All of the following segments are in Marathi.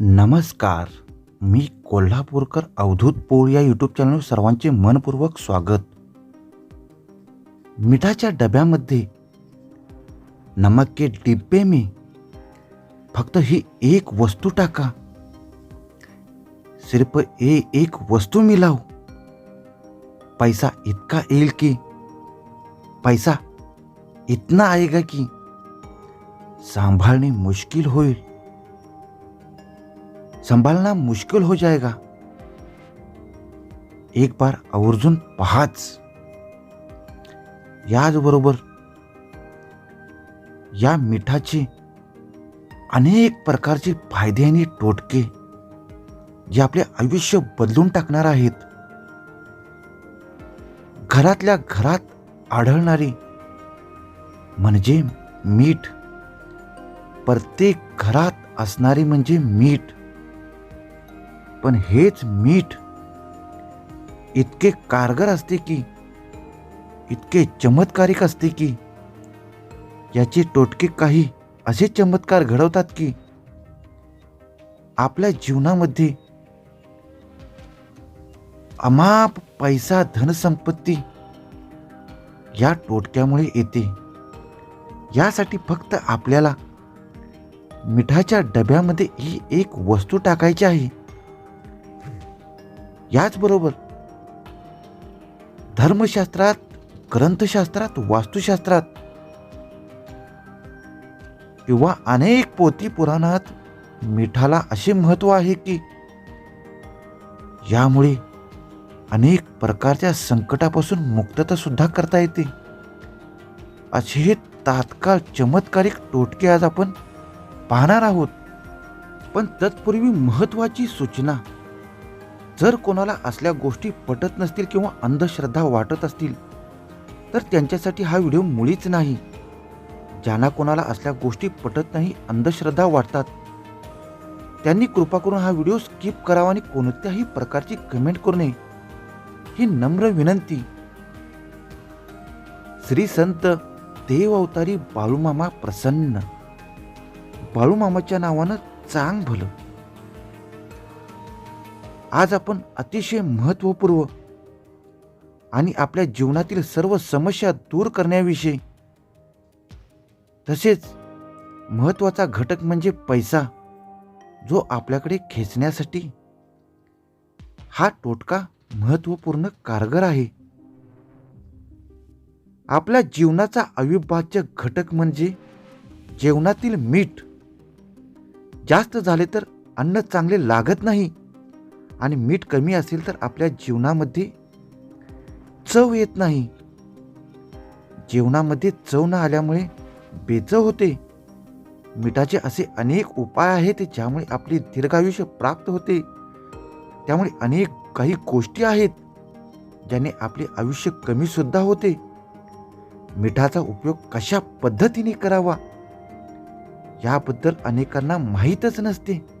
नमस्कार मी कोल्हापूरकर अवधूत पोळ या यूट्यूब चॅनलवर सर्वांचे मनपूर्वक स्वागत. मिठाच्या डब्यामध्ये नमक के डिब्बे में फक्त ही एक वस्तू टाका. सिर्फ ए एक वस्तू मिलाव पैसा इतका येईल की पैसा इतना आएगा की सांभाळणे मुश्किल होईल. संभालना मुश्किल हो जाएगा। एक बार आवर्जून पहाच। याचबरोबर या मिठाचे अनेक प्रकारचे फायदे आणि टोटके जे आपले आयुष्य बदलून टाकणार आहेत. घरातल्या घरात आढळणारी म्हणजे मीठ. प्रत्येक घरात असणारी म्हणजे मीठ. पण हेच मीठ इतके कारगर असते की इतके चमत्कारिक असते की याचे टोटके काही असे चमत्कार घडवतात की आपल्या जीवनामध्ये अमाप पैसा धनसंपत्ती या टोटक्यामुळे येते. यासाठी फक्त आपल्याला मिठाच्या डब्यामध्ये ही एक वस्तू टाकायची आहे. याचबरोबर धर्मशास्त्रात ग्रंथशास्त्रात वास्तुशास्त्रात किंवा अनेक पोती पुराणात मिठाला असे महत्त्व आहे की यामुळे अनेक प्रकारच्या संकटापासून मुक्तता सुद्धा करता येते. असे हे तात्काळ चमत्कारिक टोटके आज आपण पाहणार आहोत. पण तत्पूर्वी महत्वाची सूचना जर कोणाला असल्या गोष्टी पटत नसतील किंवा अंधश्रद्धा वाटत असतील तर त्यांच्यासाठी हा व्हिडिओ मुळीच नाही. ज्यांना कोणाला असल्या गोष्टी पटत नाही अंधश्रद्धा वाटतात त्यांनी कृपा करून हा व्हिडिओ स्किप करावा आणि कोणत्याही प्रकारची कमेंट करू नये ही नम्र विनंती. श्री संत देव अवतारी बाळूमामा प्रसन्न. बाळूमामाच्या नावानं चांग भलं. आज आपण अतिशय महत्त्वपूर्व आणि आपल्या जीवनातील सर्व समस्या दूर करण्याविषयी तसेच महत्त्वाचा घटक म्हणजे पैसा जो आपल्याकडे खेचण्यासाठी हा टोटका महत्त्वपूर्ण कारगर आहे. आपल्या जीवनाचा अविभाज्य घटक म्हणजे जेवणातील मीठ. जास्त झाले तर अन्न चांगले लागत नाही. आणि मीठ कमी असेल तर आपल्या जीवनामध्ये चव येत नाही. जेवणामध्ये चव न आल्यामुळे बेचव होते. मिठाचे असे अनेक उपाय आहेत ज्यामुळे आपले दीर्घायुष्य प्राप्त होते. त्यामुळे अनेक काही गोष्टी आहेत ज्याने आपले आयुष्य कमी सुद्धा होते. मिठाचा उपयोग कशा पद्धतीने करावा? याबद्दल अनेकांना माहीतच नसते.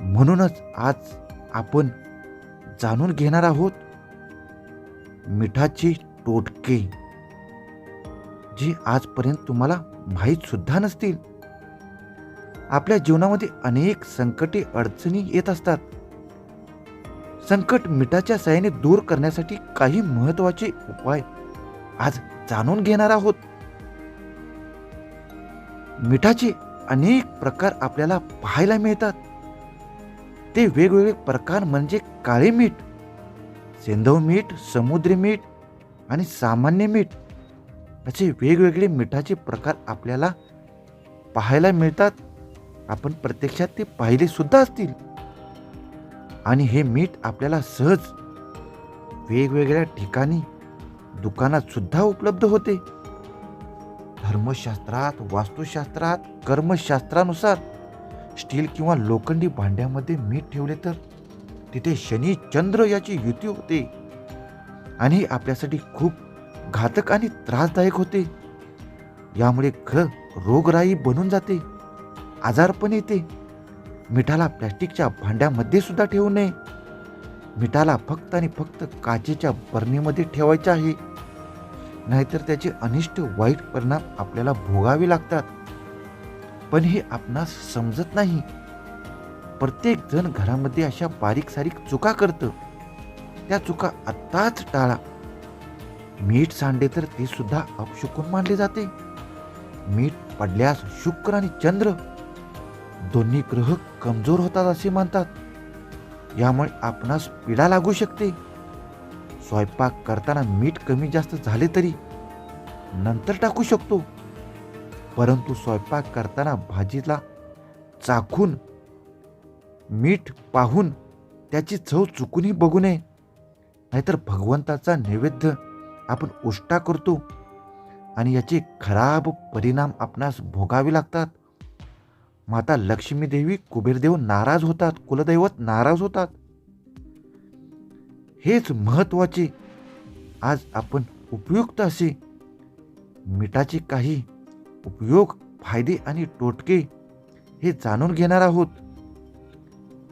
म्हणूनच आज आपण जाणून घेणार आहोत मिठाचे टोटके जी आजपर्यंत तुम्हाला माहीत सुद्धा नसतील. आपल्या जीवनामध्ये अनेक संकटे अडचणी येत असतात. संकट मिठाच्या सहाय्याने दूर करण्यासाठी काही महत्त्वाचे उपाय आज जाणून घेणार आहोत. मिठाचे अनेक प्रकार आपल्याला पाहायला मिळतात. ते वेगवेगळे प्रकार म्हणजे काळे मीठ सेंधव मीठ समुद्री मीठ आणि सामान्य मीठ. असे वेगवेगळे मिठाचे प्रकार आपल्याला पाहायला मिळतात. आपण प्रत्यक्षात ते पाहिले सुद्धा असतील. आणि हे मीठ आपल्याला सहज वेगवेगळ्या ठिकाणी दुकानात सुद्धा उपलब्ध होते. धर्मशास्त्रात वास्तुशास्त्रात कर्मशास्त्रानुसार स्टील किंवा लोखंडी भांड्यामध्ये मीठ ठेवले तर? तिथे शनी चंद्र याची युती होते. आणि आपल्यासाठी खूप घातक आणि त्रासदायक होते. यामुळे घर रोगराई बनून जाते. आजारपण येते. मिठाला प्लॅस्टिकच्या भांड्यामध्ये सुद्धा ठेवू नये. मिठाला फक्त आणि फक्त काचेच्या बरणीमध्ये ठेवायचे आहे. नाहीतर त्याचे अनिष्ट वाईट परिणाम आपल्याला भोगावे लागतात. पण हे आपणास समजत नाही. प्रत्येक जण घरामध्ये अशा बारीक सारीक चुका करतं. त्या चुका आत्ताच टाळा. मीठ सांडले तर ते सुद्धा अपशुकून मानले जाते. मीठ पडल्यास शुक्र आणि चंद्र. दोन्ही ग्रह कमजोर होतात असे मानतात. यामुळे आपणास पीडा लागू शकते. स्वयंपाक करताना मीठ कमी जास्त झाले तरी नंतर टाकू शकतो. परंतु स्वयंपाक करताना भाजीला चाखून मीठ पाहून त्याची चव चुकूनही बघू नये. नाहीतर भगवंताचा नैवेद्य आपण उष्टा करतो आणि याचे खराब परिणाम आपणास भोगावे लागतात. माता लक्ष्मीदेवी कुबेरदेव नाराज होतात कुलदैवत नाराज होतात. हेच महत्त्वाचे आज आपण उपयुक्त असे मिठाचे काही उपयोग फायदे आणि तोटके हे जाणून घेणार आहोत.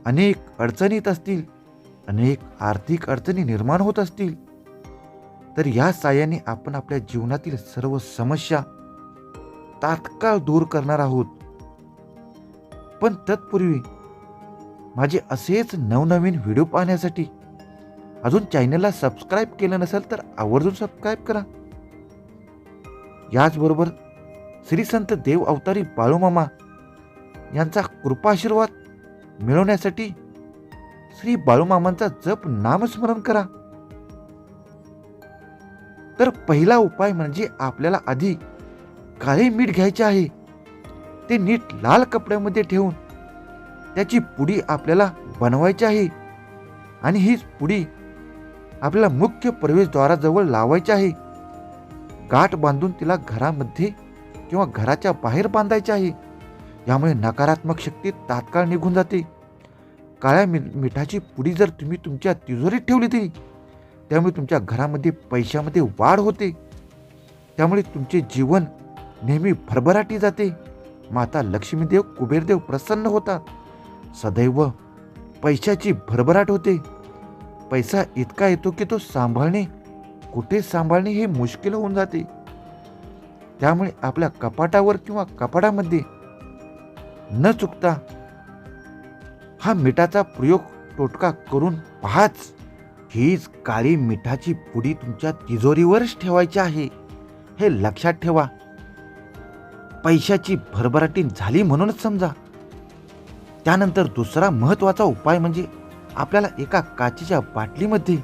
अनेक अडचणीत असतील अनेक आर्थिक अडचणी निर्माण होत असतील तर या साह्याने आपण आपल्या जीवनातील सर्व समस्या तात्काळ दूर करणार आहोत. पण तत्पूर्वी माझे असेच नवनवीन व्हिडिओ पाहण्यासाठी अजून चॅनलला सबस्क्राईब केलं नसेल तर आवर्जून सबस्क्राईब करा. याचबरोबर श्री संत देव अवतारी बाळूमामा यांचा कृपाशीर्वाद मिळवण्यासाठी श्री बाळूमामांचा जप नामस्मरण करा. तर पहिला उपाय म्हणजे आपल्याला आधी काळे मीठ घ्यायचे आहे. ते नीट लाल कपड्यामध्ये ठेवून त्याची पुडी आपल्याला बनवायची आहे आणि हीच पुडी आपल्याला मुख्य प्रवेशद्वाराजवळ लावायची आहे. गाठ बांधून तिला घरामध्ये किंवा घराच्या बाहेर बांधायचे आहे. यामुळे नकारात्मक शक्ती तात्काळ निघून जाते. काळ्या मि मिठाची पुडी जर तुम्ही तुमच्या तिजोरीत ठेवली तरी त्यामुळे तुमच्या घरामध्ये पैशामध्ये वाढ होते. त्यामुळे तुमचे जीवन नेहमी भरभराटी जाते. माता लक्ष्मीदेव कुबेरदेव प्रसन्न होतात. सदैव पैशाची भरभराट होते. पैसा इतका येतो की तो सांभाळणे कुठे सांभाळणे हे मुश्किल होऊन जाते. त्यामुळे आपल्या कपाटावर किंवा कपाटामध्ये न चुकता हा मिठाचा प्रयोग टोटका करून पाहाच. हीच काळी मिठाची पुडी तुमच्या तिजोरीवरच ठेवायची आहे. हे लक्षात ठेवा. पैशाची भरभराटी झाली म्हणूनच समजा. त्यानंतर दुसरा महत्त्वाचा उपाय म्हणजे आपल्याला एका काचेच्या बाटलीमध्ये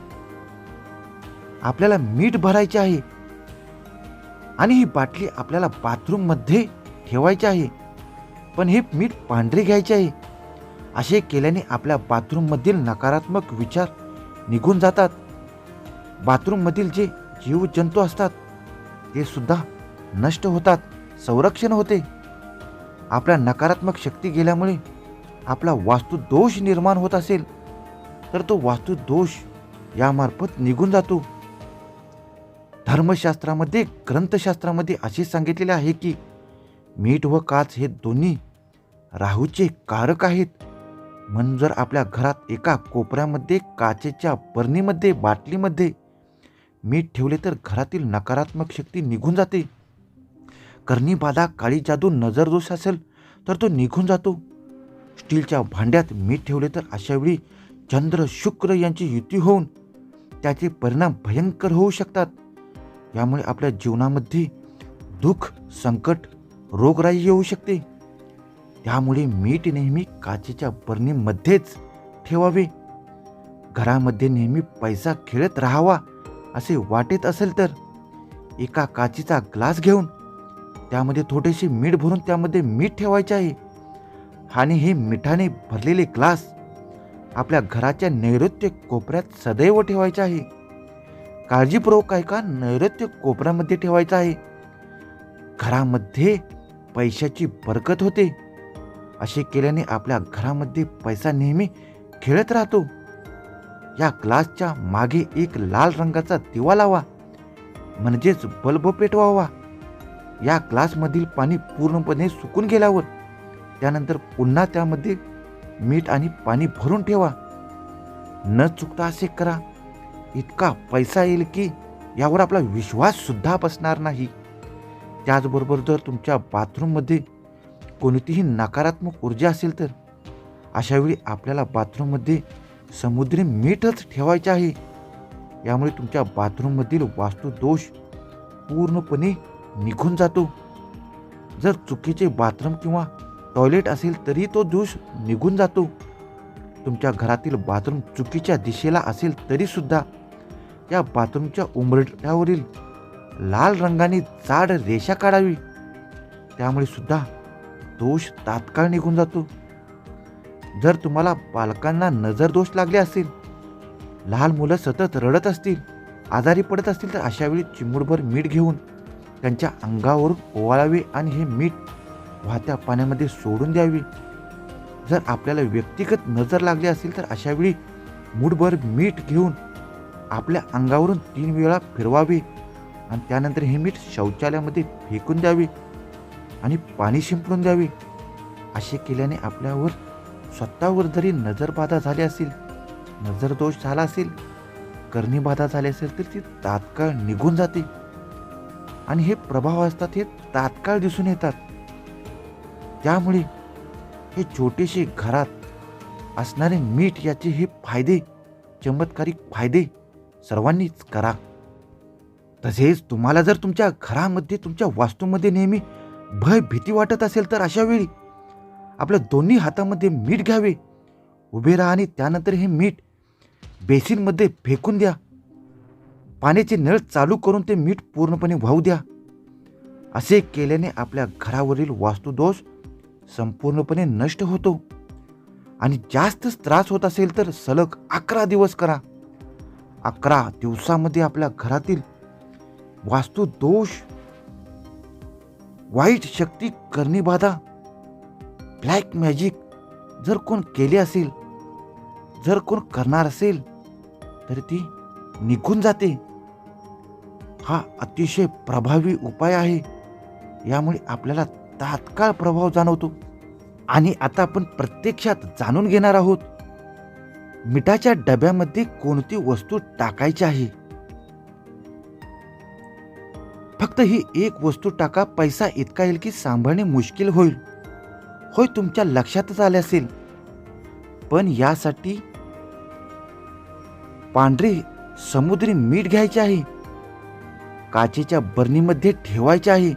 आपल्याला मीठ भरायचे आहे. आणि ही बाटली आपल्याला बाथरूममध्ये ठेवायची आहे. पण हे मीठ पांढरे घ्यायचे आहे. असे केल्याने आपल्या बाथरूममधील नकारात्मक विचार निघून जातात. बाथरूममधील जे जीवजंतू असतात ते सुद्धा नष्ट होतात संरक्षण होते. आपल्या नकारात्मक शक्ती गेल्यामुळे आपला वास्तुदोष निर्माण होत असेल तर तो वास्तुदोष यामार्फत निघून जातो. धर्मशास्त्रामध्ये ग्रंथशास्त्रामध्ये असे सांगितलेले आहे की मीठ व काच हे दोन्ही राहूचे कारक आहेत. म्हणून जर आपल्या घरात एका कोपऱ्यामध्ये काचेच्या बरणीमध्ये बाटलीमध्ये मीठ ठेवले तर घरातील नकारात्मक शक्ती निघून जाते. करणी बाधा काळी जादू नजरदोष असेल तर तो निघून जातो. स्टीलच्या भांड्यात मीठ ठेवले तर अशावेळी चंद्र शुक्र यांची युती होऊन त्याचे परिणाम भयंकर होऊ शकतात. यामुळे आपल्या जीवनामध्ये दुःख संकट रोगराई येऊ शकते. त्यामुळे मीठ नेहमी काचेच्या बरणीमध्येच ठेवावे. घरामध्ये नेहमी पैसा खेळत राहावा असे वाटत असेल तर एका काचेचा ग्लास घेऊन त्यामध्ये थोडेसे मीठ भरून त्यामध्ये मीठ ठेवायचे आहे. आणि हे मिठाने भरलेले ग्लास आपल्या घराच्या नैऋत्य कोपऱ्यात सदैव ठेवायचे आहे. काळजीपूर्वक आहे का नैऋत्य कोपऱ्यामध्ये ठेवायचं आहे? घरामध्ये पैशाची बरकत होते. असे केल्याने आपल्या घरामध्ये पैसा नेहमी खेळत राहतो. या ग्लासच्या मागे एक लाल रंगाचा दिवा लावा. म्हणजेच बल्ब पेटवावा. या ग्लासमधील पाणी पूर्णपणे सुकून गेल्यावर त्यानंतर पुन्हा त्यामध्ये मीठ आणि पाणी भरून ठेवा. न चुकता असे करा. इतका पैसा येईल की यावर आपला विश्वास सुद्धा बसणार नाही. त्याचबरोबर जर तुमच्या बाथरूममध्ये कोणतीही नकारात्मक ऊर्जा असेल तर अशावेळी आपल्याला बाथरूममध्ये समुद्री मीठच ठेवायचे आहे. यामुळे तुमच्या बाथरूममधील वास्तुदोष पूर्णपणे निघून जातो. जर चुकीचे बाथरूम किंवा टॉयलेट असेल तरी तो दोष निघून जातो. तुमच्या घरातील बाथरूम चुकीच्या दिशेला असेल तरी सुद्धा या बाथरूमच्या उंबरठ्यावरील लाल रंगाने जाड रेषा काढावी. त्यामुळे सुद्धा दोष तात्काळ निघून जातो. जर तुम्हाला बालकांना नजर दोष लागले असतील लहान मुलं सतत रडत असतील आजारी पडत असतील तर अशा वेळी मीठ घेऊन त्यांच्या अंगावरून ओवाळावे आणि हे मीठ वाहत्या पाण्यामध्ये सोडून द्यावे. जर आपल्याला व्यक्तिगत नजर लागली असेल तर अशा वेळी मूठभर मीठ घेऊन आपल्या अंगावरून तीन वेळा फिरवावे आणि त्यानंतर हे मीठ शौचालयामध्ये फेकून द्यावे आणि पाणी शिंपडून द्यावे. असे केल्याने आपल्यावर स्वतःवर जरी नजरबाधा झाली असेल नजरदोष झाला असेल करणीबाधा झाली असेल तर ती तात्काळ निघून जाते. आणि हे प्रभाव असतात हे तात्काळ दिसून येतात. त्यामुळे हे छोटेसे घरात असणारे मीठ याचे हे फायदे चमत्कारिक फायदे सर्वांनीच करा. तसेच तुम्हाला जर तुमच्या घरामध्ये तुमच्या वास्तूमध्ये नेहमी भय भीती वाटत असेल तर अशा वेळी आपल्या दोन्ही हातामध्ये मीठ घ्यावे. उभे राहा आणि त्यानंतर हे मीठ बेसिनमध्ये फेकून द्या. पाण्याचे नळ चालू करून ते मीठ पूर्णपणे वाहू द्या. असे केल्याने आपल्या घरावरील वास्तुदोष संपूर्णपणे नष्ट होतो. आणि जास्तच त्रास होत असेल तर सलग अकरा दिवस करा. अकरा दिवसामध्ये आपल्या घरातील वास्तुदोष वाईट शक्ती करणीबाधा ब्लॅक मॅजिक जर कोण केली असेल जर कोण करणार असेल तर ती निघून जाते. हा अतिशय प्रभावी उपाय आहे. यामुळे आपल्याला तात्काळ प्रभाव जाणवतो. आणि आता आपण प्रत्यक्षात जाणून घेणार आहोत. मिठाच्या डब्यामध्ये कोणती वस्तू टाकायची आहे? फक्त ही एक वस्तू टाका पैसा इतका येईल की सांभाळणे मुश्किल होईल. होय तुमच्या लक्षातच आले असेल. पण यासाठी पांढरे समुद्री मीठ घ्यायचे आहे. काचेच्या बरणीमध्ये ठेवायचे आहे.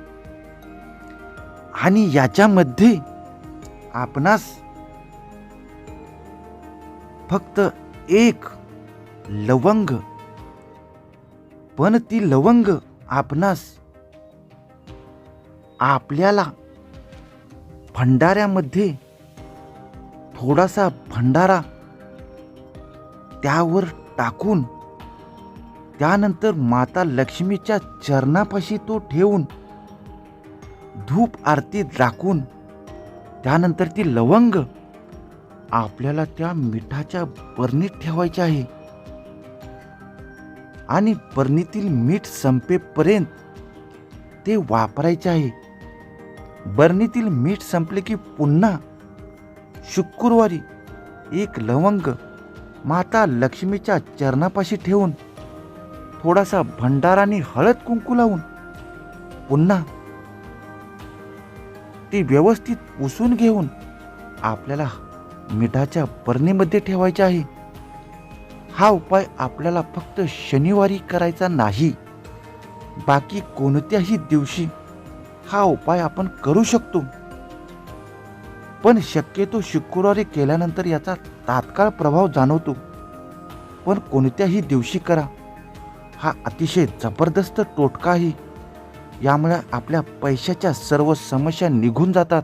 आणि याच्यामध्ये आपणास फक्त एक लवंग. पण ती लवंग आपणास आपल्याला भंडाऱ्यामध्ये थोडासा भंडारा त्यावर टाकून त्यानंतर माता लक्ष्मीच्या चरणापाशी तो ठेवून धूप आरती राखून त्यानंतर ती लवंग आपल्याला त्या मिठाच्या बरणीत ठेवायच्या आहे. आणि बरणीतील मीठ संपेपर्यंत ते वापरायचे आहे. बरणीतील मीठ संपले की पुन्हा शुक्रवारी एक लवंग माता लक्ष्मीच्या चरणापाशी ठेवून थोडासा भंडाराने हळद कुंकू लावून पुन्हा ती व्यवस्थित पुसून घेऊन आपल्याला मिठाच्या बरणीमध्ये ठेवायचे आहे. हा उपाय आपल्याला फक्त शनिवारी करायचा नाही. बाकी कोणत्याही दिवशी हा उपाय आपण करू शकतो. पण शक्यतो शुक्रवारी केल्यानंतर याचा तात्काळ प्रभाव जाणवतो. पण कोणत्याही दिवशी करा. हा अतिशय जबरदस्त टोटका आहे. यामुळे आपल्या पैशाच्या सर्व समस्या निघून जातात.